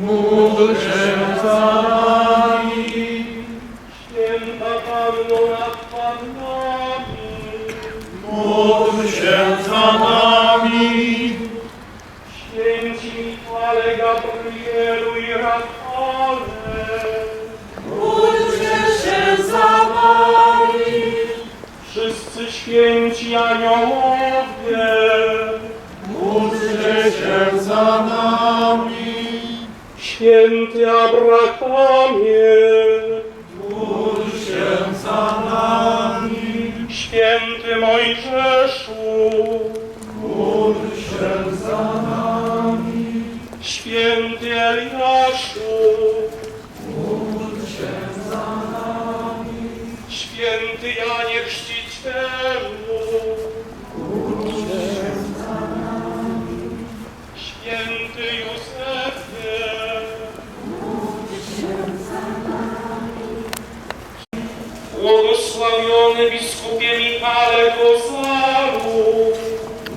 Módl się za nami. Święta nad się za nami. Święci Michale, Gabrielu i Rafale. Módl się za nami. Wszyscy święci aniołowie. Módlcie się za nami. święty Abrahamie, Módl się za nami. święty Mojżeszu, Módl się za nami. święty Eliaszu, Módl się za nami. święty Janie Chrzcicielu, Szanowny biskupie Michale Kozaru,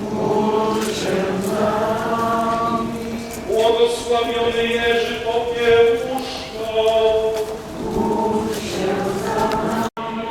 Bądźcie z nami. Błogosławiony Jerzy Popiełuszko, Bądźcie z nami.